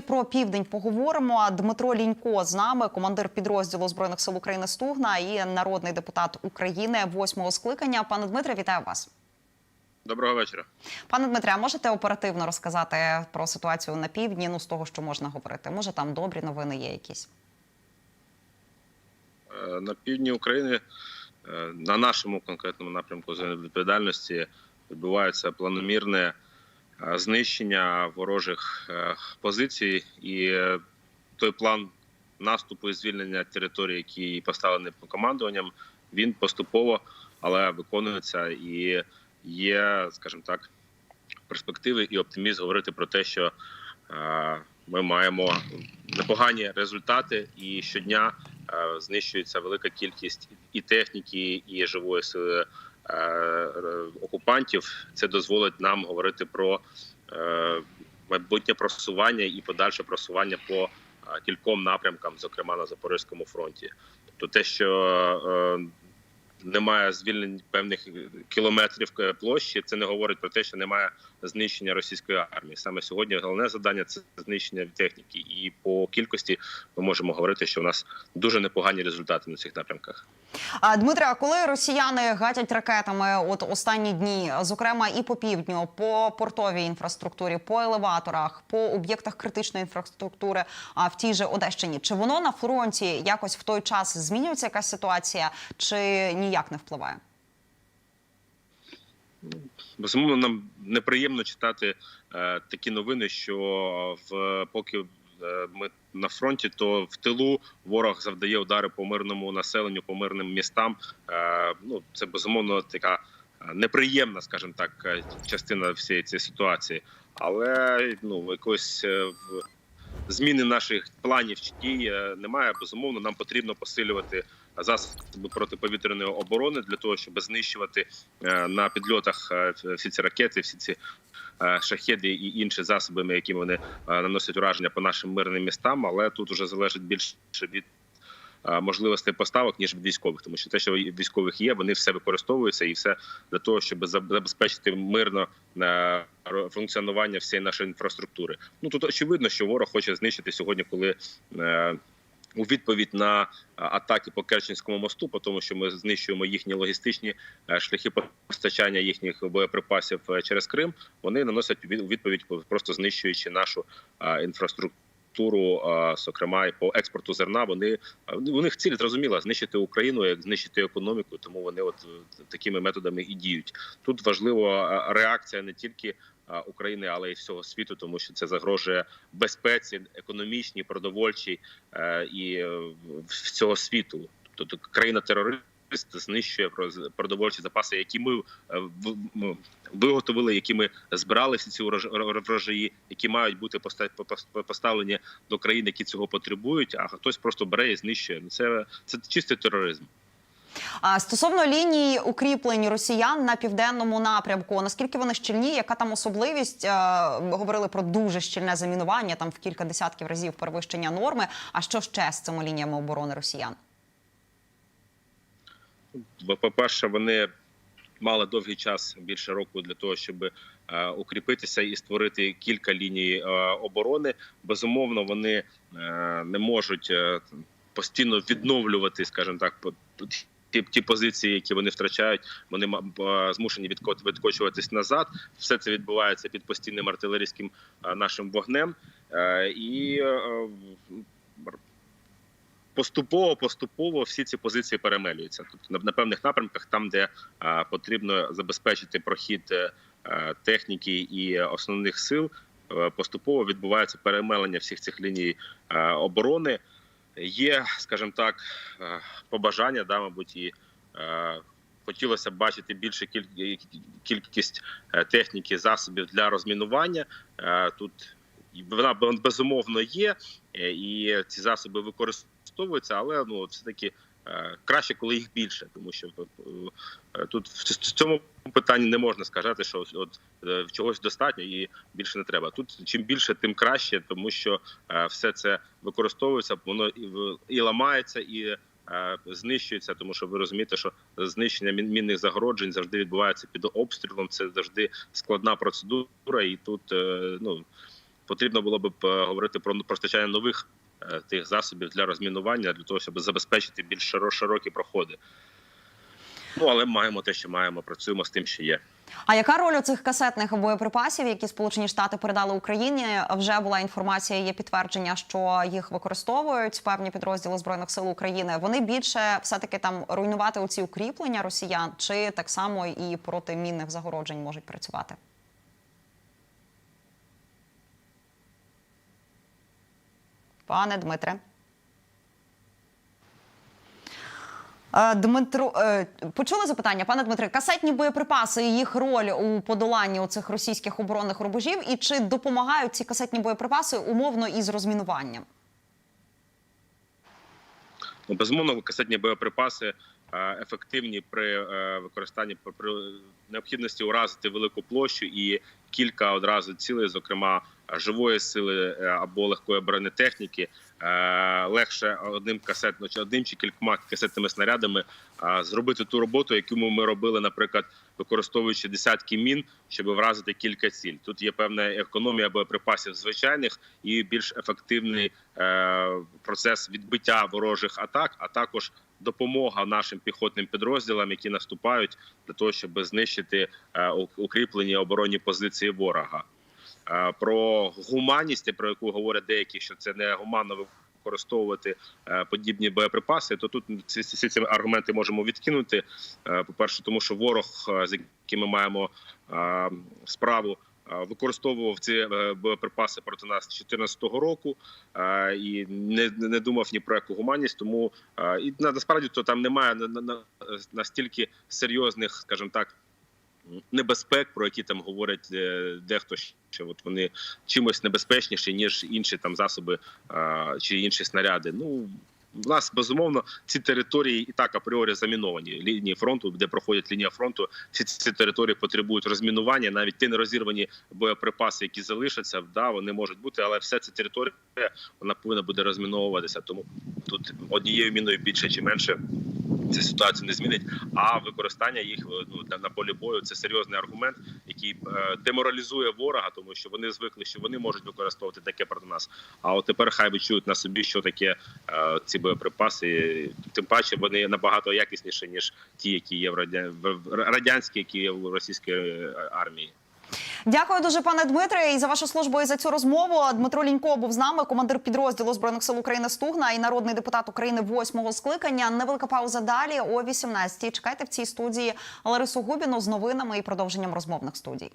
Про південь поговоримо. Дмитро Лінько з нами, командир підрозділу збройних сил України Стугна і народний депутат України восьмого скликання. Пане Дмитре, вітаю вас. Доброго вечора. Пане Дмитре, а можете оперативно розказати про ситуацію на півдні? Ну з того, що можна говорити. Може, там добрі новини є якісь? Е, На півдні України е, на нашому конкретному напрямку зони відповідальності відбувається планомірне знищення ворожих е, позицій, і е, той план наступу і звільнення території, який поставлений командуванням, він поступово але виконується. І є, скажімо так, перспективи і оптимізм говорити про те, що е, ми маємо непогані результати, і щодня е, знищується велика кількість і техніки, і живої сили е, окупантів. Це дозволить нам говорити про е, майбутнє просування і подальше просування по е, кільком напрямкам, зокрема на Запорізькому фронті. Тобто, те, що е, немає звільнень певних кілометрів е, площі, це не говорить про те, що немає знищення російської армії. Саме сьогодні головне завдання це знищення техніки, і по кількості ми можемо говорити, що у нас дуже непогані результати на цих напрямках. А Дмитре, а коли росіяни гатять ракетами, от останні дні, зокрема і по півдню, по портовій інфраструктурі, по елеваторах, по об'єктах критичної інфраструктури, а в тій же Одещині, чи воно на фронті якось в той час змінюється якась ситуація, чи ніяк не впливає? Безумовно, нам неприємно читати е, такі новини, що в поки е, ми на фронті, то в тилу ворог завдає удари по мирному населенню, по мирним містам. Е, ну це безумовно така е, неприємна, скажімо так, е, частина всієї цієї ситуації. Але ну якось в зміни наших планів чи дій е, немає. Безумовно, нам потрібно посилювати засоби протиповітряної оборони для того, щоб знищувати е, на підльотах е, всі ці ракети, всі ці шахеди і інші засоби, якими вони наносять ураження по нашим мирним містам. Але тут уже залежить більше від можливостей поставок ніж військових, тому що те, що військових є, вони все використовуються і все для того, щоб забезпечити мирно е, функціонування всієї нашої інфраструктури. Ну тут очевидно, що ворог хоче знищити сьогодні, коли. е, У відповідь на атаки по Керченському мосту, по тому, що ми знищуємо їхні логістичні е, шляхи постачання їхніх боєприпасів е, через Крим, вони наносять у відповідь просто знищуючи нашу а, інфраструктуру, зокрема і по експорту зерна. Вони у них ціль зрозуміла знищити Україну, як знищити економіку. Тому вони от такими методами і діють. Тут важлива реакція не тільки України, але й всього світу, тому що це загрожує безпеці, економічній, продовольчій е, і е, всього світу. Тобто країна терорист знищує продовольчі запаси, які ми е, виготовили, які ми збирали всі ці врожаї, які мають бути поста- поставлені до країн, які цього потребують. А хтось просто бере і знищує. Це це чистий тероризм. А стосовно лінії укріплень росіян на південному напрямку, наскільки вони щільні? Яка там особливість? Е, Ми говорили про дуже щільне замінування, там в кілька десятків разів перевищення норми. А що ще з цими лініями оборони росіян? По-перше, вони мали довгий час більше року для того, щоб е, укріпитися і створити кілька ліній е, оборони. Безумовно, вони е, не можуть постійно відновлювати, скажімо так, ті, ті позиції, які вони втрачають, вони змушені відко- відкочуватись назад. Все це відбувається під постійним артилерійським нашим вогнем. І поступово поступово всі ці позиції перемелюються. Тобто на, певних напрямках, там де а, потрібно забезпечити прохід е, е, техніки і основних сил, е, поступово відбувається перемелення всіх цих ліній е, оборони. Є, скажімо так, е, побажання, да, мабуть, і е, хотілося б бачити більше кількість е, техніки, засобів для розмінування. Е, Тут вона безумовно є, е, і ці засоби використовуються, але ну все таки краще, коли їх більше, тому що е, тут в цьому питанні не можна сказати, що от е, чогось достатньо і більше не треба. Тут чим більше, тим краще, тому що е, все це використовується, воно і ламається, і е, знищується, тому що ви розумієте, що знищення мінних загороджень завжди відбувається під обстрілом. Це завжди складна процедура, і тут е, ну потрібно було б е, говорити про постачання нових е, тих засобів для розмінування для того, щоб забезпечити більш широкі проходи. Ну але маємо те, що маємо. Працюємо з тим, що є. А яка роль у цих касетних боєприпасів, які Сполучені Штати передали Україні? Вже була інформація, є підтвердження, що їх використовують певні підрозділи збройних сил України. Вони більше все таки там руйнувати оці укріплення росіян, чи так само і проти мінних загороджень можуть працювати? Пане Дмитре. Е, Дмитро, е, почули запитання, пане Дмитре, касетні боєприпаси і їх роль у подоланні цих російських оборонних рубежів, і чи допомагають ці касетні боєприпаси умовно із розмінуванням? Ну, безумовно, касетні боєприпаси е, ефективні при використанні при- необхідності уразити велику площу і кілька одразу цілей, зокрема живої сили е, або легкої бронетехніки. Е, Легше одним касетно чи одним чи кількома касетними снарядами е, зробити ту роботу, яку ми робили, наприклад, використовуючи десятки мін, щоб вразити кілька ціль. Тут є певна економія боєприпасів звичайних і більш ефективний процес відбиття ворожих атак, а також допомога нашим піхотним підрозділам, які наступають для того, щоб знищити укріплені оборонні позиції ворога. Е, Про гуманність, про яку говорять деякі, що це не гуманно використовувати е, подібні боєприпаси, то тут ці, ці, аргументи можемо відкинути. Е, По перше, тому що ворог, з яким ми маємо справу. Використовував ці боєприпаси проти нас з 2014 року і не, не думав ні про яку гуманність. Тому і на- насправді то там немає на, на, на- настільки серйозних, скажімо так, небезпек, про які там говорять е, дехто, що от вони чимось небезпечніші ніж інші там засоби чи інші снаряди. Ну в нас безумовно ці території і так апріорі заміновані лінії фронту, де проходять лінія фронту. Всі ці території потребують розмінування. Навіть ті нерозірвані боєприпаси, які залишаться, да, вони можуть бути, але вся ця територія вона повинна буде розміновуватися. Тому тут однією міною більше чи менше. Ця ситуацію не змінить, а використання їх ну на, полі бою це серйозний аргумент, який е, деморалізує ворога, тому що вони звикли, що вони можуть використовувати таке проти нас. А от тепер хай відчують на собі, що таке е, ці боєприпаси. Тим паче вони набагато якісніші ніж ті, які є в радя... в радянські, які є в російській е, армії. Дякую дуже, пане Дмитре, і за вашу службу і за цю розмову. Дмитро Лінько був з нами, командир підрозділу збройних сил України Стугна і народний депутат України восьмого скликання. Невелика пауза далі о 18-й. Чекайте в цій студії Ларису Губіну з новинами і продовженням розмовних студій.